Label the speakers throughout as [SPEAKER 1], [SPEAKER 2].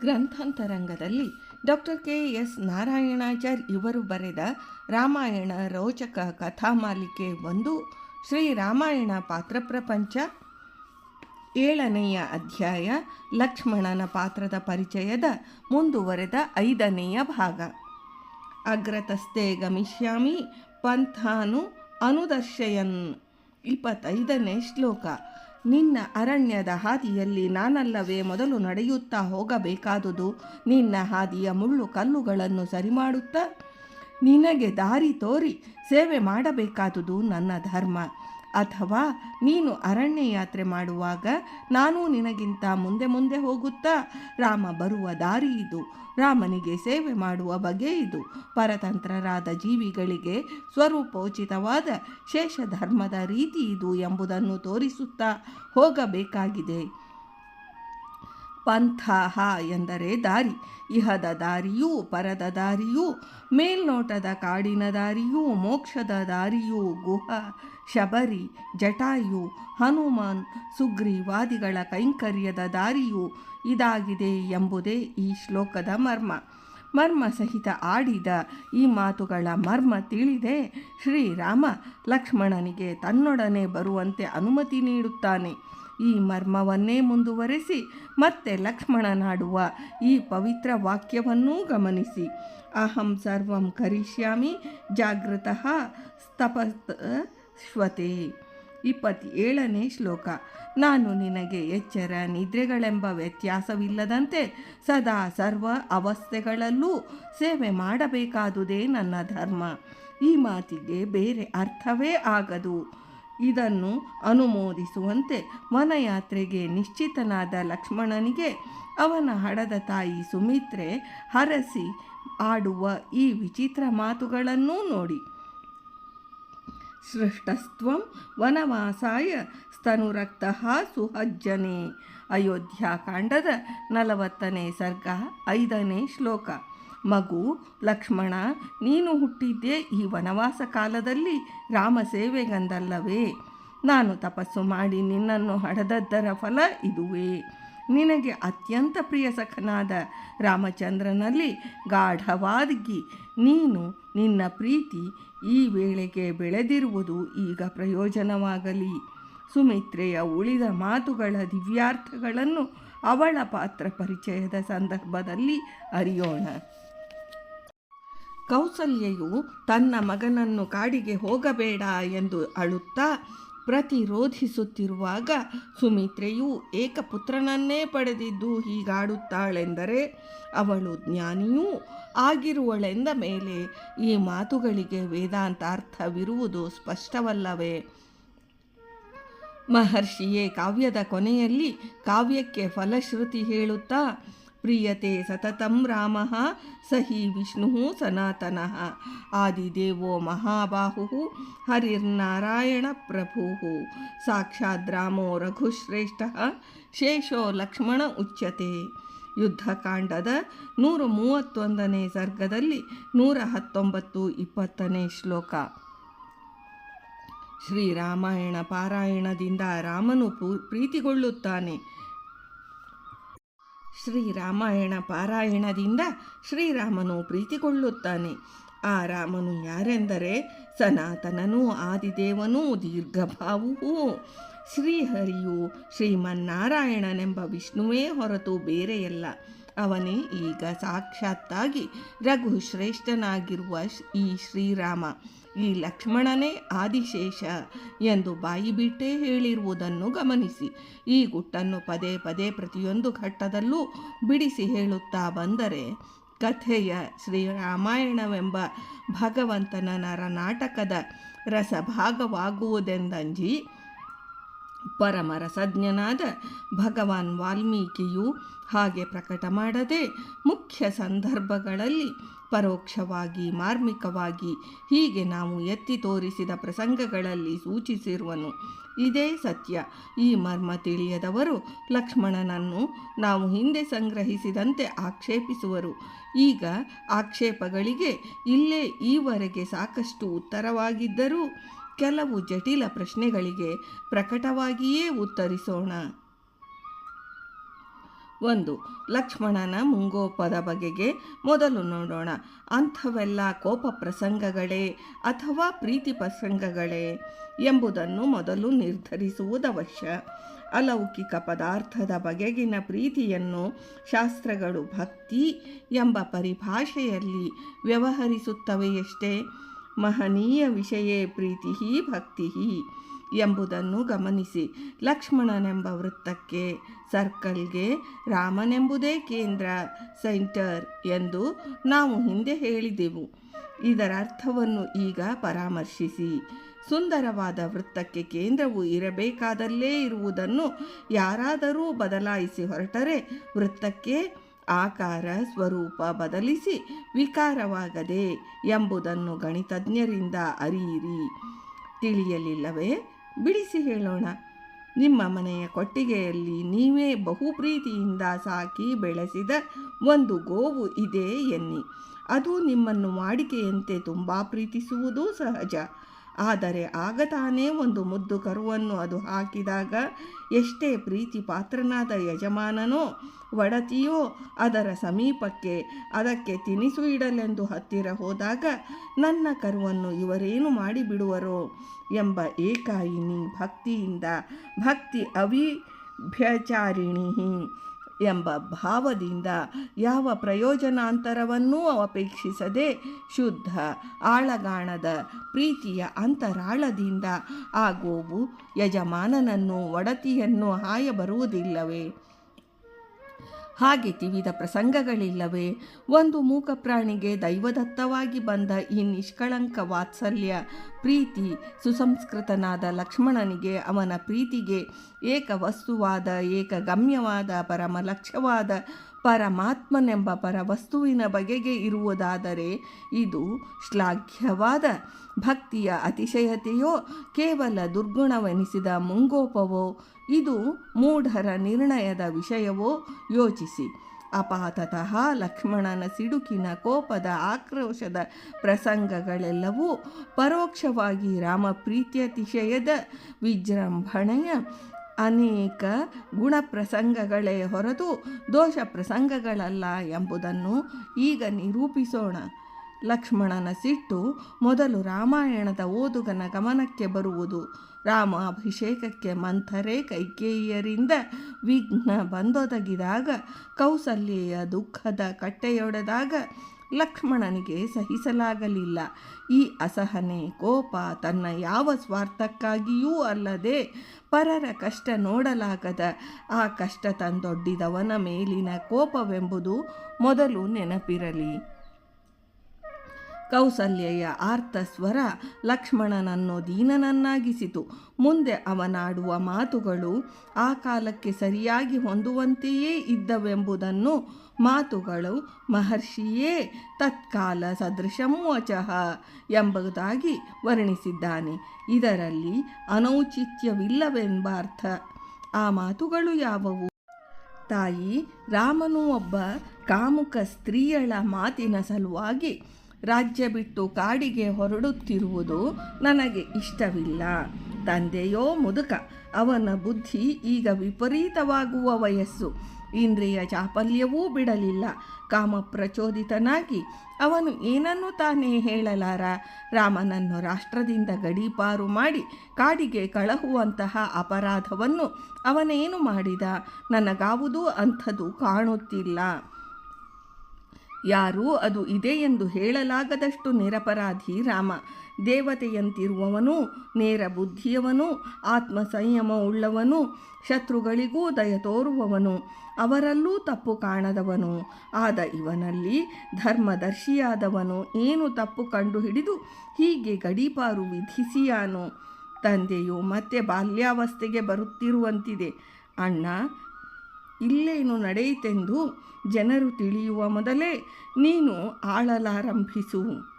[SPEAKER 1] ಗ್ರಂಥಾಂತರಂಗದಲ್ಲಿ doctor K. S. Narayanachar ಇವರು ಬರೆದ ರಾಮಾಯಣ ರೋಚಕ ಕಥಾಮಾಲಿಕೆ ಒಂದು, ಶ್ರೀ ರಾಮಾಯಣ ಪಾತ್ರ ಪ್ರಪಂಚ ಏಳನೆಯ ಅಧ್ಯಾಯ, ಲಕ್ಷ್ಮಣನ ಪಾತ್ರದ ಪರಿಚಯದ ಮುಂದುವರೆದ ಐದನೆಯ ಭಾಗ. ಅಗ್ರತಸ್ಥೆ ಗಮಿಷ್ಯಾಮಿ ಪಂಥಾನು ಅನುದರ್ಶಯನ್, ಇಪ್ಪತ್ತೈದನೇ ಶ್ಲೋಕ. ನಿನ್ನ ಅರಣ್ಯದ ಹಾದಿಯಲ್ಲಿ ನಾನಲ್ಲವೇ ಮೊದಲು ನಡೆಯುತ್ತಾ ಹೋಗಬೇಕಾದುದು? ನಿನ್ನ ಹಾದಿಯ ಮುಳ್ಳು ಕಲ್ಲುಗಳನ್ನು ಸರಿಮಾಡುತ್ತಾ? ನಿನಗೆ ದಾರಿ ತೋರಿ ಸೇವೆ ಮಾಡಬೇಕಾದುದು ನನ್ನ ಧರ್ಮ. ಅಥವಾ ನೀನು ಅರಣ್ಯ ಯಾತ್ರೆ ಮಾಡುವಾಗ ನಾನು ನಿನಗಿಂತ ಮುಂದೆ ಮುಂದೆ ಹೋಗುತ್ತಾ? ರಾಮ ಬರುವ ದಾರಿ ಇದು. ರಾಮನಿಗೆ ಸೇವೆ ಮಾಡುವ ಬಗೆ ಇದು. ಪರತಂತ್ರರಾದ ಜೀವಿಗಳಿಗೆ ಸ್ವರೂಪೋಚಿತವಾದ ಶೇಷ ಧರ್ಮದ ರೀತಿ ಇದು ಎಂಬುದನ್ನು ತೋರಿಸುತ್ತಾ ಹೋಗಬೇಕಾಗಿದೆ. ಪಂಥಾಹ ಎಂದರೆ ದಾರಿ. ಇಹದ ದಾರಿಯೂ ಪರದ ದಾರಿಯೂ, ಮೇಲ್ನೋಟದ ಕಾಡಿನ ದಾರಿಯೂ, ಮೋಕ್ಷದ ದಾರಿಯೂ ಗುಹ, ಶಬರಿ, ಜಟಾಯು, ಹನುಮಾನ್, ಸುಗ್ರೀವಾದಿಗಳ ಕೈಂಕರ್ಯದ ದಾರಿಯೂ ಇದಾಗಿದೆ ಎಂಬುದೇ ಈ ಶ್ಲೋಕದ ಮರ್ಮ. ಮರ್ಮ ಸಹಿತ ಆಡಿದ ಈ ಮಾತುಗಳ ಮರ್ಮ ತಿಳಿದೆ ಶ್ರೀರಾಮ ಲಕ್ಷ್ಮಣನಿಗೆ ತನ್ನೊಡನೆ ಬರುವಂತೆ ಅನುಮತಿ ನೀಡುತ್ತಾನೆ. ಈ ಮರ್ಮವನ್ನೇ ಮುಂದುವರೆಸಿ ಮತ್ತೆ ಲಕ್ಷ್ಮಣನಾಡುವ ಈ ಪವಿತ್ರ ವಾಕ್ಯವನ್ನೂ ಗಮನಿಸಿ. ಅಹಂ ಸರ್ವಂ ಕರಿಷ್ಯಾಮಿ ಜಾಗೃತಃ ಸ್ತಪಶ್ವತೆ ಇಪ್ಪತ್ತೇಳನೇ ಶ್ಲೋಕ. ನಾನು ನಿನಗೆ ಎಚ್ಚರ ನಿದ್ರೆಗಳೆಂಬ ವ್ಯತ್ಯಾಸವಿಲ್ಲದಂತೆ ಸದಾ ಸರ್ವ ಅವಸ್ಥೆಗಳಲ್ಲೂ ಸೇವೆ ಮಾಡಬೇಕಾದುದೇ ನನ್ನ ಧರ್ಮ. ಈ ಮಾತಿಗೆ ಬೇರೆ ಅರ್ಥವೇ ಆಗದು. ಇದನ್ನು ಅನುಮೋದಿಸುವಂತೆ ವನಯಾತ್ರೆಗೆ ನಿಶ್ಚಿತನಾದ ಲಕ್ಷ್ಮಣನಿಗೆ ಅವನ ಹಡದ ತಾಯಿ ಸುಮಿತ್ರೆ ಹರಸಿ ಆಡುವ ಈ ವಿಚಿತ್ರ ಮಾತುಗಳನ್ನೂ ನೋಡಿ. ಸೃಷ್ಟಸ್ತ್ವಂ ವನವಾಸಾಯ ಸ್ತನುರಕ್ತ ಸುಹಜ್ಜನೆ. ಅಯೋಧ್ಯಾಕಾಂಡದ ನಲವತ್ತನೇ ಸರ್ಗ ಐದನೇ ಶ್ಲೋಕ. ಮಗು, ಲಕ್ಷ್ಮಣ, ನೀನು ಹುಟ್ಟಿದ್ದೇ ಈ ವನವಾಸ ಕಾಲದಲ್ಲಿ ರಾಮ ಸೇವೆಗಂದಲ್ಲವೇ ನಾನು ತಪಸ್ಸು ಮಾಡಿ ನಿನ್ನನ್ನು ಹಡದದ್ದರ ಫಲ ಇದುವೇ. ನಿನಗೆ ಅತ್ಯಂತ ಪ್ರಿಯ ಸಖನಾದ ರಾಮಚಂದ್ರನಲ್ಲಿ ಗಾಢವಾಗಿ ನೀನು ನಿನ್ನ ಪ್ರೀತಿ ಈ ವೇಳೆಗೆ ಬೆಳೆದಿರುವುದು ಈಗ ಪ್ರಯೋಜನವಾಗಲಿ. ಸುಮಿತ್ರೆಯ ಉಳಿದ ಮಾತುಗಳ ದಿವ್ಯಾರ್ಥಗಳನ್ನು ಅವಳ ಪಾತ್ರ ಪರಿಚಯದ ಸಂದರ್ಭದಲ್ಲಿ ಅರಿಯೋಣ. ಕೌಸಲ್ಯೆಯು ತನ್ನ ಮಗನನ್ನು ಕಾಡಿಗೆ ಹೋಗಬೇಡ ಎಂದು ಅಳುತ್ತಾ ಪ್ರತಿರೋಧಿಸುತ್ತಿರುವಾಗ ಸುಮಿತ್ರೆಯು ಏಕಪುತ್ರನನ್ನೇ ಪಡೆದಿದ್ದು ಹೀಗಾಡುತ್ತಾಳೆಂದರೆ ಅವಳು ಜ್ಞಾನಿಯೂ ಆಗಿರುವಳೆಂದ ಮೇಲೆ ಈ ಮಾತುಗಳಿಗೆ ವೇದಾಂತಾರ್ಥವಿರುವುದು ಸ್ಪಷ್ಟವಲ್ಲವೇ? ಮಹರ್ಷಿಯೇ ಕಾವ್ಯದ ಕೊನೆಯಲ್ಲಿ ಕಾವ್ಯಕ್ಕೆ ಫಲಶ್ರುತಿ ಹೇಳುತ್ತಾ ಪ್ರಿಯತೆ ಸತತಂ ರಾಮ, ಸಹಿ ವಿಷ್ಣು ಸನಾತನ. ಆದಿದೇವೋ ಮಹಾಬಾಹು, ಹರಿರ್ನಾರಾಯಣ ಪ್ರಭು. ಸಾಕ್ಷಾತ್ ರಾಮೋ ರಘುಶ್ರೇಷ್ಠ, ಶೇಷೋ ಲಕ್ಷ್ಮಣ ಉಚ್ಯತೆ. ಯುದ್ಧಕಾಂಡದ ನೂರ ಮೂವತ್ತೊಂದನೇ ಸರ್ಗದಲ್ಲಿ ನೂರ ಹತ್ತೊಂಬತ್ತು ಇಪ್ಪತ್ತನೇ ಶ್ಲೋಕ. ಶ್ರೀರಾಮಾಯಣ ಪಾರಾಯಣದಿಂದ ರಾಮನು ಪ್ರೀತಿಗೊಳ್ಳುತ್ತಾನೆ. ಶ್ರೀರಾಮಾಯಣ ಪಾರಾಯಣದಿಂದ ಶ್ರೀರಾಮನು ಪ್ರೀತಿಗೊಳ್ಳುತ್ತಾನೆ. ಆ ರಾಮನು ಯಾರೆಂದರೆ ಸನಾತನನೂ ಆದಿದೇವನೂ ದೀರ್ಘಭಾವುವು ಶ್ರೀಹರಿಯು ಶ್ರೀಮನ್ನಾರಾಯಣನೆಂಬ ವಿಷ್ಣುವೇ ಹೊರತು ಬೇರೆಯಲ್ಲ. ಅವನೇ ಈಗ ಸಾಕ್ಷಾತ್ತಾಗಿ ರಘು ಶ್ರೇಷ್ಠನಾಗಿರುವ ಈ ಶ್ರೀರಾಮ. ಈ ಲಕ್ಷ್ಮಣನೇ ಆದಿಶೇಷ ಎಂದು ಬಾಯಿ ಬಿಟ್ಟೇ ಹೇಳಿರುವುದನ್ನು ಗಮನಿಸಿ. ಈ ಗುಟ್ಟನ್ನು ಪದೇ ಪದೇ ಪ್ರತಿಯೊಂದು ಘಟ್ಟದಲ್ಲೂ ಬಿಡಿಸಿ ಹೇಳುತ್ತಾ ಬಂದರೆ ಕಥೆಯ ಶ್ರೀರಾಮಾಯಣವೆಂಬ ಭಗವಂತನ ನರನಾಟಕದ ರಸಭಾಗವಾಗುವುದೆಂದಂಜಿ ಪರಮರಸಜ್ಞನಾದ ಭಗವಾನ್ ವಾಲ್ಮೀಕಿಯು ಹಾಗೆ ಪ್ರಕಟ ಮಾಡದೆ ಮುಖ್ಯ ಸಂದರ್ಭಗಳಲ್ಲಿ ಪರೋಕ್ಷವಾಗಿ, ಮಾರ್ಮಿಕವಾಗಿ ಹೀಗೆ ನಾವು ಎತ್ತಿ ತೋರಿಸಿದ ಪ್ರಸಂಗಗಳಲ್ಲಿ ಸೂಚಿಸಿರುವನು. ಇದೇ ಸತ್ಯ. ಈ ಮರ್ಮ ತಿಳಿಯದವರು ಲಕ್ಷ್ಮಣನನ್ನು ನಾವು ಹಿಂದೆ ಸಂಗ್ರಹಿಸಿದಂತೆ ಆಕ್ಷೇಪಿಸುವರು. ಈಗ ಆಕ್ಷೇಪಗಳಿಗೆ ಇಲ್ಲೇ ಈವರೆಗೆ ಸಾಕಷ್ಟು ಉತ್ತರವಾಗಿದ್ದರೂ ಕೆಲವು ಜಟಿಲ ಪ್ರಶ್ನೆಗಳಿಗೆ ಪ್ರಕಟವಾಗಿಯೇ ಉತ್ತರಿಸೋಣ. ಒಂದು. ಲಕ್ಷ್ಮಣನ ಮುಂಗೋಪದ ಬಗೆಗೆ ಮೊದಲು ನೋಡೋಣ. ಅಂಥವೆಲ್ಲ ಕೋಪ ಪ್ರಸಂಗಗಳೇ ಅಥವಾ ಪ್ರೀತಿ ಪ್ರಸಂಗಗಳೇ ಎಂಬುದನ್ನು ಮೊದಲು ನಿರ್ಧರಿಸುವುದವಶ್ಯ ಅಲೌಕಿಕ ಪದಾರ್ಥದ ಬಗೆಗಿನ ಪ್ರೀತಿಯನ್ನು ಶಾಸ್ತ್ರಗಳು ಭಕ್ತಿ ಎಂಬ ಪರಿಭಾಷೆಯಲ್ಲಿ ವ್ಯವಹರಿಸುತ್ತವೆಯಷ್ಟೇ. ಮಹನೀಯ ವಿಷಯೇ ಪ್ರೀತಿ ಭಕ್ತಿ ಎಂಬುದನ್ನು ಗಮನಿಸಿ. ಲಕ್ಷ್ಮಣನೆಂಬ ವೃತ್ತಕ್ಕೆ ಸರ್ಕಲ್ಗೆ ರಾಮನೆಂಬುದೇ ಕೇಂದ್ರ ಸೆಂಟರ್ ಎಂದು ನಾವು ಹಿಂದೆ ಹೇಳಿದೆವು. ಇದರ ಅರ್ಥವನ್ನು ಈಗ ಪರಾಮರ್ಶಿಸಿ. ಸುಂದರವಾದ ವೃತ್ತಕ್ಕೆ ಕೇಂದ್ರವು ಇರಬೇಕಾದಲ್ಲೇ ಇರುವುದನ್ನು ಯಾರಾದರೂ ಬದಲಾಯಿಸಿ ಹೊರಟರೆ ವೃತ್ತಕ್ಕೆ ಆಕಾರ, ಸ್ವರೂಪ ಬದಲಿಸಿ ವಿಕಾರವಾಗದೆ ಎಂಬುದನ್ನು ಗಣಿತಜ್ಞರಿಂದ ಅರಿಯಿರಿ. ತಿಳಿಯಲಿಲ್ಲವೇ? ಬಿಡಿಸಿ ಹೇಳೋಣ. ನಿಮ್ಮ ಮನೆಯ ಕೊಟ್ಟಿಗೆಯಲ್ಲಿ ನೀವೇ ಬಹು ಪ್ರೀತಿಯಿಂದ ಸಾಕಿ ಬೆಳೆಸಿದ ಒಂದು ಗೋವು ಇದೆ ಎನ್ನಿ. ಅದು ನಿಮ್ಮನ್ನು ವಾಡಿಕೆಯಂತೆ ತುಂಬ ಪ್ರೀತಿಸುವುದೂ ಸಹಜ. ಆದರೆ ಆಗ ತಾನೇ ಒಂದು ಮುದ್ದು ಕರುವನ್ನು ಅದು ಹಾಕಿದಾಗ, ಎಷ್ಟೇ ಪ್ರೀತಿ ಪಾತ್ರನಾದ ಯಜಮಾನನೋ ಒಡತಿಯೋ ಅದರ ಸಮೀಪಕ್ಕೆ ಅದಕ್ಕೆ ತಿನಿಸು ಇಡಲೆಂದು ಹತ್ತಿರ ಹೋದಾಗ, ನನ್ನ ಕರುವನ್ನು ಇವರೇನು ಮಾಡಿಬಿಡುವರೋ ಎಂಬ ಏಕಾಯಿನಿ ಭಕ್ತಿಯಿಂದ ಭಕ್ತಿ ಅವಿಭ್ಯಚಾರಿಣಿ ಎಂಬ ಭಾವದಿಂದ ಯಾವ ಪ್ರಯೋಜನಾಂತರವನ್ನೂ ಅಪೇಕ್ಷಿಸದೆ ಶುದ್ಧ, ಆಳಗಾಣದ, ಪ್ರೀತಿಯ ಅಂತರಾಳದಿಂದ ಆ ಗೋವು ಯಜಮಾನನನ್ನು, ಒಡತಿಯನ್ನು ಹಾಯ ಬರುವುದಿಲ್ಲವೇ ಹಾಗೆ ತಿವಿದ ಪ್ರಸಂಗಗಳಿಲ್ಲವೇ? ಒಂದು ಮೂಕ ಪ್ರಾಣಿಗೆ ದೈವದತ್ತವಾಗಿ ಬಂದ ಈ ನಿಷ್ಕಳಂಕ ವಾತ್ಸಲ್ಯ, ಪ್ರೀತಿ, ಸುಸಂಸ್ಕೃತನಾದ ಲಕ್ಷ್ಮಣನಿಗೆ ಅವನ ಪ್ರೀತಿಗೆ ಏಕವಸ್ತುವಾದ ಏಕಗಮ್ಯವಾದ ಪರಮಲಕ್ಷ್ಯವಾದ ಪರಮಾತ್ಮನೆಂಬ ಪರವಸ್ತುವಿನ ಬಗೆಗೆ ಇರುವುದಾದರೆ ಇದು ಶ್ಲಾಘ್ಯವಾದ ಭಕ್ತಿಯ ಅತಿಶಯತೆಯೋ ಕೇವಲ ದುರ್ಗುಣವೆನಿಸಿದ ಮುಂಗೋಪವೋ? ಇದು ಮೂಢರ ನಿರ್ಣಯದ ವಿಷಯವೋ? ಯೋಚಿಸಿ. ಅಪಾತತಃ ಲಕ್ಷ್ಮಣನ ಸಿಡುಕಿನ ಕೋಪದ ಆಕ್ರೋಶದ ಪ್ರಸಂಗಗಳೆಲ್ಲವೂ ಪರೋಕ್ಷವಾಗಿ ರಾಮ ಪ್ರೀತ್ಯತಿಶಯದ ವಿಜೃಂಭಣೆಯ ಅನೇಕ ಗುಣಪ್ರಸಂಗಗಳೇ ಹೊರತು ದೋಷ ಪ್ರಸಂಗಗಳಲ್ಲ ಎಂಬುದನ್ನು ಈಗ ನಿರೂಪಿಸೋಣ. ಲಕ್ಷ್ಮಣನ ಸಿಟ್ಟು ಮೊದಲು ರಾಮಾಯಣದ ಓದುಗನ ಗಮನಕ್ಕೆ ಬರುವುದು. ರಾಮ ಅಭಿಷೇಕಕ್ಕೆ ಮಂಥರೆ ಕೈಕೇಯಿಯರಿಂದ ವಿಘ್ನ ಬಂದೊದಗಿದಾಗ ಕೌಸಲ್ಯೆಯ ದುಃಖದ ಕಟ್ಟೆಯೊಡೆದಾಗ ಲಕ್ಷ್ಮಣನಿಗೆ ಸಹಿಸಲಾಗಲಿಲ್ಲ. ಈ ಅಸಹನೆ, ಕೋಪ ತನ್ನ ಯಾವ ಸ್ವಾರ್ಥಕ್ಕಾಗಿಯೂ ಅಲ್ಲದೆ ಪರರ ಕಷ್ಟ ನೋಡಲಾಗದ. ಆ ಕಷ್ಟ ತಂದೊಡ್ಡಿದವನ ಮೇಲಿನ ಕೋಪವೆಂಬುದು ಮೊದಲು ನೆನಪಿರಲಿ. ಕೌಸಲ್ಯೆಯ ಆರ್ತ ಸ್ವರ ಲಕ್ಷ್ಮಣನನ್ನು ದೀನನನ್ನಾಗಿಸಿತು. ಮುಂದೆ ಅವನಾಡುವ ಮಾತುಗಳು ಆ ಕಾಲಕ್ಕೆ ಸರಿಯಾಗಿ ಹೊಂದುವಂತೆಯೇ ಇದ್ದವೆಂಬುದನ್ನು ಮಾತುಗಳು ಮಹರ್ಷಿಯೇ ತತ್ಕಾಲ ಸದೃಶಮೋಚಃ ಎಂಬುದಾಗಿ ವರ್ಣಿಸಿದ್ದಾನೆ. ಇದರಲ್ಲಿ ಅನೌಚಿತ್ಯವಿಲ್ಲವೆಂಬ ಅರ್ಥ. ಆ ಮಾತುಗಳು ಯಾವುವು? ತಾಯಿ, ರಾಮನು ಒಬ್ಬ ಕಾಮುಕ ಸ್ತ್ರೀಯಳ ಮಾತಿನ ಸಲುವಾಗಿ ರಾಜ್ಯ ಬಿಟ್ಟು ಕಾಡಿಗೆ ಹೊರಡುತ್ತಿರುವುದು ನನಗೆ ಇಷ್ಟವಿಲ್ಲ. ತಂದೆಯೋ ಮುದುಕ, ಅವನ ಬುದ್ಧಿ ಈಗ ವಿಪರೀತವಾಗುವ ವಯಸ್ಸು. ಇಂದ್ರಿಯ ಚಾಪಲ್ಯವೂ ಬಿಡಲಿಲ್ಲ. ಕಾಮ ಪ್ರಚೋದಿತನಾಗಿ ಅವನು ಏನನ್ನು ತಾನೇ ಹೇಳಲಾರ? ರಾಮನನ್ನು ರಾಷ್ಟ್ರದಿಂದ ಗಡೀಪಾರು ಮಾಡಿ ಕಾಡಿಗೆ ಕಳಹುವಂತಹ ಅಪರಾಧವನ್ನು ಅವನೇನು ಮಾಡಿದ? ನನಗಾವುದೂ ಅಂಥದ್ದು ಕಾಣುತ್ತಿಲ್ಲ. ಯಾರೂ? ಅದು ಇದೆ ಎಂದು ಹೇಳಲಾಗದಷ್ಟು ನಿರಪರಾಧಿ ರಾಮ. ದೇವತೆಯಂತಿರುವವನು, ನೇರ ಬುದ್ಧಿಯವನು, ಆತ್ಮ ಸಂಯಮ ಉಳ್ಳವನು, ಶತ್ರುಗಳಿಗೂ ದಯ ತೋರುವವನು. ಅವರಲ್ಲೂ ತಪ್ಪು ಕಾಣದವನು. ಆದ ಇವನಲ್ಲಿ ಧರ್ಮದರ್ಶಿಯಾದವನು. ಏನು ತಪ್ಪು ಕಂಡು ಹಿಡಿದು ಹೀಗೆ ಗಡೀಪಾರು ವಿಧಿಸಿಯಾನು? ತಂದೆಯು ಮತ್ತೆ ಬಾಲ್ಯಾವಸ್ಥೆಗೆ ಬರುತ್ತಿರುವಂತಿದೆ. ಅಣ್ಣ ಇಲ್ಲೇನು ನಡೆಯಿತೆಂದು ಜನರು ತಿಳಿಯುವ ಮೊದಲೇ ನೀನು ಆಳಲಾರಂಭಿಸು.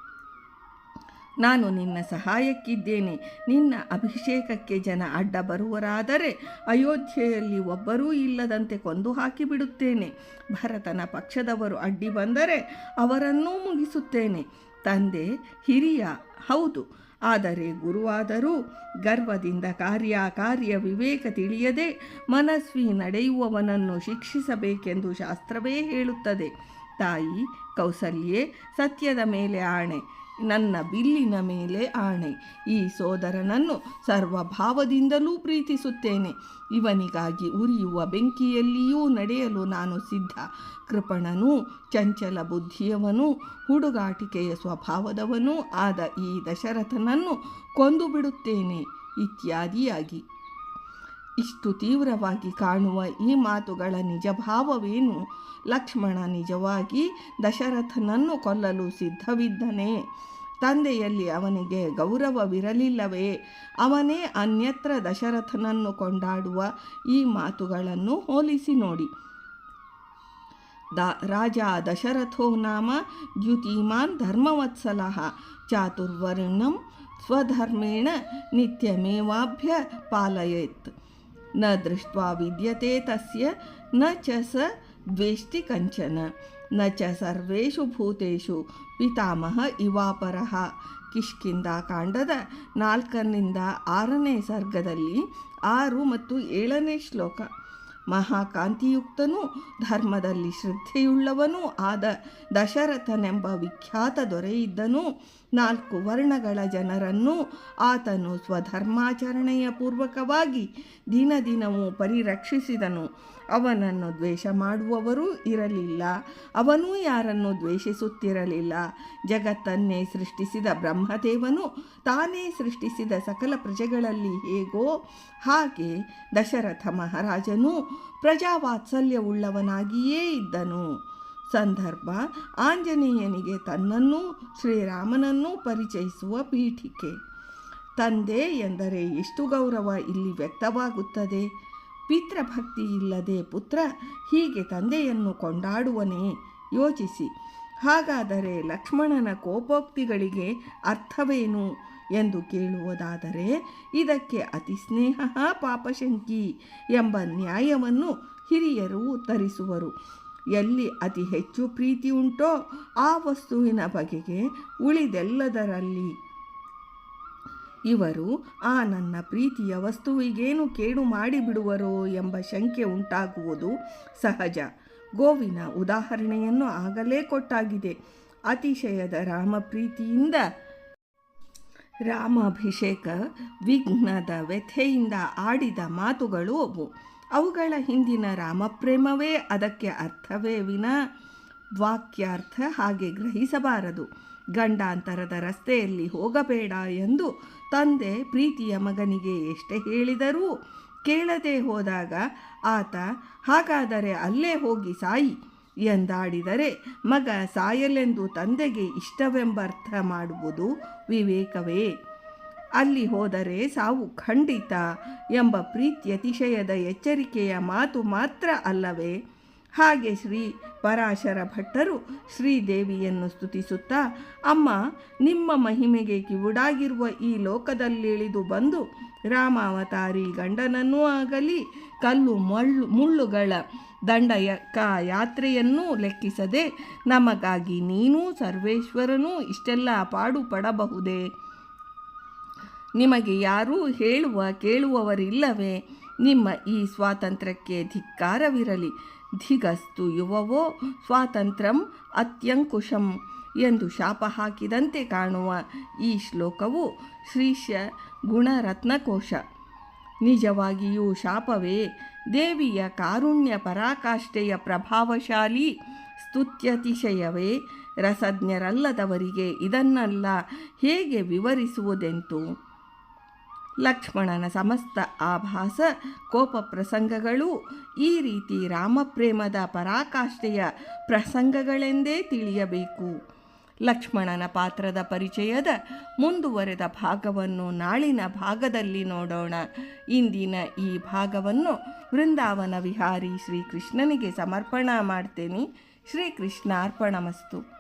[SPEAKER 1] ನಾನು ನಿನ್ನ ಸಹಾಯಕ್ಕಿದ್ದೇನೆ. ನಿನ್ನ ಅಭಿಷೇಕಕ್ಕೆ ಜನ ಅಡ್ಡ ಬರುವರಾದರೆ ಅಯೋಧ್ಯೆಯಲ್ಲಿ ಒಬ್ಬರೂ ಇಲ್ಲದಂತೆ ಕೊಂದು ಹಾಕಿಬಿಡುತ್ತೇನೆ. ಭರತನ ಪಕ್ಷದವರು ಅಡ್ಡಿ ಬಂದರೆ ಅವರನ್ನೂ ಮುಗಿಸುತ್ತೇನೆ. ತಂದೆ, ಹಿರಿಯ, ಹೌದು ಆದರೆ ಗುರುವಾದರೂ ಗರ್ವದಿಂದ ಕಾರ್ಯ ಕಾರ್ಯ ವಿವೇಕ ತಿಳಿಯದೆ ಮನಸ್ವಿ ನಡೆಯುವವನನ್ನು ಶಿಕ್ಷಿಸಬೇಕೆಂದು ಶಾಸ್ತ್ರವೇ ಹೇಳುತ್ತದೆ. ತಾಯಿ ಕೌಸಲ್ಯೆ, ಸತ್ಯದ ಮೇಲೆ ಆಣೆ. ನನ್ನ ಬಿಲ್ಲಿನ ಮೇಲೆ ಆಣೆ. ಈ ಸೋದರನನ್ನು ಸರ್ವಭಾವದಿಂದಲೂ ಪ್ರೀತಿಸುತ್ತೇನೆ. ಇವನಿಗಾಗಿ ಉರಿಯುವ ಬೆಂಕಿಯಲ್ಲಿಯೂ ನಡೆಯಲು ನಾನು ಸಿದ್ಧ. ಕೃಪಣನೂ, ಚಂಚಲ ಬುದ್ಧಿಯವನೂ, ಹುಡುಗಾಟಿಕೆಯ ಸ್ವಭಾವದವನೂ ಆದ ಈ ದಶರಥನನ್ನು ಕೊಂದು ಬಿಡುತ್ತೇನೆ ಇತ್ಯಾದಿಯಾಗಿ ಇಷ್ಟು ತೀವ್ರವಾಗಿ ಕಾಣುವ ಈ ಮಾತುಗಳ ನಿಜಭಾವವೇನು? ಲಕ್ಷ್ಮಣ ನಿಜವಾಗಿ ದಶರಥನನ್ನು ಕೊಲ್ಲಲು ಸಿದ್ಧವಿದ್ದನೇ. ತಂದೆಯಲ್ಲಿ ಅವನಿಗೆ ಗೌರವವಿರಲಿಲ್ಲವೇ? ಅವನೇ ಅನ್ಯತ್ರ ದಶರಥನನ್ನು ಕೊಂಡಾಡುವ ಈ ಮಾತುಗಳನ್ನು ಹೋಲಿಸಿ ನೋಡಿ. ದ, ರಾಜ ದಶರಥೋ ನಾಮ ದ್ಯುತಿಮಾನ್ ಧರ್ಮವತ್ಸಲ ಚಾತುರ್ವರ್ಣಂ ಸ್ವಧರ್ಮೇಣ ನಿತ್ಯಮೇವಾಭ್ಯ ಪಾಲಯೇತ್ ನ ದೃಷ್ಟ್ವಾ ವಿದ್ಯತೆ ತಸ್ಯ ನ ಚ ಸ ದ್ವೇಷ್ಟಿ ಕಂಚನ ನ ಚ ಸರ್ವೇಷು ಭೂತೇಷು ಪಿತಾಮಹ ಇವಾಪರಹ ಕಿಷ್ಕಿಂದ ಕಾಂಡದ ನಾಲ್ಕರಿಂದ ಆರನೇ ಸರ್ಗದಲ್ಲಿ ಆರು ಮತ್ತು ಏಳನೇ ಶ್ಲೋಕ। ಮಹಾಕಾಂತಿಯುಕ್ತನೂ, ಧರ್ಮದಲ್ಲಿ ಶ್ರದ್ಧೆಯುಳ್ಳವನೂ ಆದ ದಶರಥನೆಂಬ ವಿಖ್ಯಾತ ದೊರೆಯಿದ್ದನು. ನಾಲ್ಕು ವರ್ಣಗಳ ಜನರನ್ನು ಆತನು ಸ್ವಧರ್ಮಾಚರಣೆಯ ಪೂರ್ವಕವಾಗಿ ದಿನ ದಿನವೂ ಪರಿರಕ್ಷಿಸಿದನು. ಅವನನ್ನು ದ್ವೇಷ ಮಾಡುವವರೂ ಇರಲಿಲ್ಲ. ಅವನೂ ಯಾರನ್ನು ದ್ವೇಷಿಸುತ್ತಿರಲಿಲ್ಲ. ಜಗತ್ತನ್ನೇ ಸೃಷ್ಟಿಸಿದ ಬ್ರಹ್ಮದೇವನು ತಾನೇ ಸೃಷ್ಟಿಸಿದ ಸಕಲ ಪ್ರಜೆಗಳಲ್ಲಿ ಹೇಗೋ ಹಾಗೆ ದಶರಥ ಮಹಾರಾಜನು ಪ್ರಜಾವಾತ್ಸಲ್ಯವುಳ್ಳವನಾಗಿಯೇ ಇದ್ದನು. ಸಂದರ್ಭ ಆಂಜನೇಯನಿಗೆ ತನ್ನನ್ನೂ ಶ್ರೀರಾಮನನ್ನೂ ಪರಿಚಯಿಸುವ ಪೀಠಿಕೆ. ತಂದೆ ಎಂದರೆ ಎಷ್ಟು ಗೌರವ ಇಲ್ಲಿ ವ್ಯಕ್ತವಾಗುತ್ತದೆ. ಪಿತೃಭಕ್ತಿ ಇಲ್ಲದೆ ಪುತ್ರ ಹೀಗೆ ತಂದೆಯನ್ನು ಕೊಂಡಾಡುವನೇ? ಯೋಚಿಸಿ. ಹಾಗಾದರೆ ಲಕ್ಷ್ಮಣನ ಕೋಪೋಕ್ತಿಗಳಿಗೆ ಅರ್ಥವೇನು ಎಂದು ಕೇಳುವುದಾದರೆ, ಇದಕ್ಕೆ ಅತಿ ಸ್ನೇಹ ಪಾಪಶಂಕಿ ಎಂಬ ನ್ಯಾಯವನ್ನು ಹಿರಿಯರು ಉತ್ತರಿಸುವರು. ಎಲ್ಲಿ ಅತಿ ಹೆಚ್ಚು ಪ್ರೀತಿ ಉಂಟೋ ಆ ವಸ್ತುವಿನ ಬಗೆಗೆ ಉಳಿದೆಲ್ಲದರಲ್ಲಿ. ಇವರು, ಆ ನನ್ನ ಪ್ರೀತಿಯ ವಸ್ತುವಿಗೇನು ಕೇಡು ಮಾಡಿಬಿಡುವರೋ ಎಂಬ ಶಂಕೆ ಉಂಟಾಗುವುದು ಸಹಜ. ಗೋವಿನ ಉದಾಹರಣೆಯನ್ನು ಆಗಲೇ ಕೊಟ್ಟಾಗಿದೆ. ಅತಿಶಯದ ರಾಮ ಪ್ರೀತಿಯಿಂದ ರಾಮಾಭಿಷೇಕ ವಿಘ್ನದ ವ್ಯಥೆಯಿಂದ ಆಡಿದ ಮಾತುಗಳು ಅವು. ಅವುಗಳ ಹಿಂದಿನ ರಾಮಪ್ರೇಮವೇ ಅದಕ್ಕೆ ಅರ್ಥವೇ ವಿನ ವಾಕ್ಯಾರ್ಥ ಹಾಗೆ ಗ್ರಹಿಸಬಾರದು. ಗಂಡಾಂತರದ ರಸ್ತೆಯಲ್ಲಿ ಹೋಗಬೇಡ ಎಂದು ತಂದೆ ಪ್ರೀತಿಯ ಮಗನಿಗೆ ಎಷ್ಟೇ ಹೇಳಿದರೂ ಕೇಳದೆ ಹೋದಾಗ, ಆತ, ಹಾಗಾದರೆ ಅಲ್ಲೇ ಹೋಗಿ ಸಾಯಿ ಎಂದಾಡಿದರೆ ಮಗ ಸಾಯಲೆಂದು ತಂದೆಗೆ ಇಷ್ಟವೆಂಬರ್ಥ ಮಾಡುವುದು ವಿವೇಕವೇ. ಅಲ್ಲಿ ಹೋದರೆ ಸಾವು ಖಂಡಿತ ಎಂಬ ಪ್ರೀತ್ಯತಿಶಯದ ಎಚ್ಚರಿಕೆಯ ಮಾತು ಮಾತ್ರ ಅಲ್ಲವೇ? ಹಾಗೆ ಶ್ರೀ ಪರಾಶರ ಭಟ್ಟರು ಶ್ರೀದೇವಿಯನ್ನು ಸ್ತುತಿಸುತ್ತಾ, ಅಮ್ಮ, ನಿಮ್ಮ ಮಹಿಮೆಗೆ ಕಿವುಡಾಗಿರುವ ಈ ಲೋಕದಲ್ಲಿಳಿದು ಬಂದು ರಾಮಾವತಾರಿ ಗಂಡನನ್ನೂ ಆಗಲಿ, ಕಲ್ಲು ಮಳ್ಳು, ಮುಳ್ಳುಗಳ ದಂಡಯಕ್ಕ ಯಾತ್ರೆಯನ್ನೂ ಲೆಕ್ಕಿಸದೆ, ನಮಗಾಗಿ ನೀನೂ ಸರ್ವೇಶ್ವರನೂ ಇಷ್ಟೆಲ್ಲ ಪಾಡು ಪಡಬಹುದೇ ನಿಮಗೆ ಯಾರೂ ಹೇಳುವ ಕೇಳುವವರಿಲ್ಲವೇ? ನಿಮ್ಮ ಈ ಸ್ವಾತಂತ್ರ್ಯಕ್ಕೆ ಧಿಕ್ಕಾರವಿರಲಿ. ಧಿಗಸ್ತು ಯುವವೋ, ಸ್ವಾತಂತ್ರ್ಯಂ ಅತ್ಯಂಕುಶಂ ಎಂದು ಶಾಪ ಹಾಕಿದಂತೆ ಕಾಣುವ ಈ ಶ್ಲೋಕವು ಶ್ರೀಶ ಗುಣರತ್ನಕೋಶ. ನಿಜವಾಗಿಯೂ ಶಾಪವೇ? ದೇವಿಯ ಕಾರುಣ್ಯ ಪರಾಕಾಷ್ಠೆಯ ಪ್ರಭಾವಶಾಲಿ ಸ್ತುತ್ಯತಿಶಯವೇ? ರಸಜ್ಞರಲ್ಲದವರಿಗೆ ಇದನ್ನೆಲ್ಲ, ಹೇಗೆ ವಿವರಿಸುವುದೆಂತು? ಲಕ್ಷ್ಮಣನ ಸಮಸ್ತ ಆಭಾಸ, ಕೋಪ ಪ್ರಸಂಗಗಳು ಈ ರೀತಿ ರಾಮಪ್ರೇಮದ ಪರಾಕಾಷ್ಠೆಯ ಪ್ರಸಂಗಗಳೆಂದೇ ತಿಳಿಯಬೇಕು. ಲಕ್ಷ್ಮಣನ ಪಾತ್ರದ ಪರಿಚಯದ ಮುಂದುವರೆದ ಭಾಗವನ್ನು ನಾಳಿನ ಭಾಗದಲ್ಲಿ ನೋಡೋಣ. ಇಂದಿನ ಈ ಭಾಗವನ್ನು ವೃಂದಾವನ ವಿಹಾರಿ ಶ್ರೀಕೃಷ್ಣನಿಗೆ ಸಮರ್ಪಣಾ ಮಾಡ್ತೇನೆ. ಶ್ರೀಕೃಷ್ಣ ಅರ್ಪಣಮಸ್ತು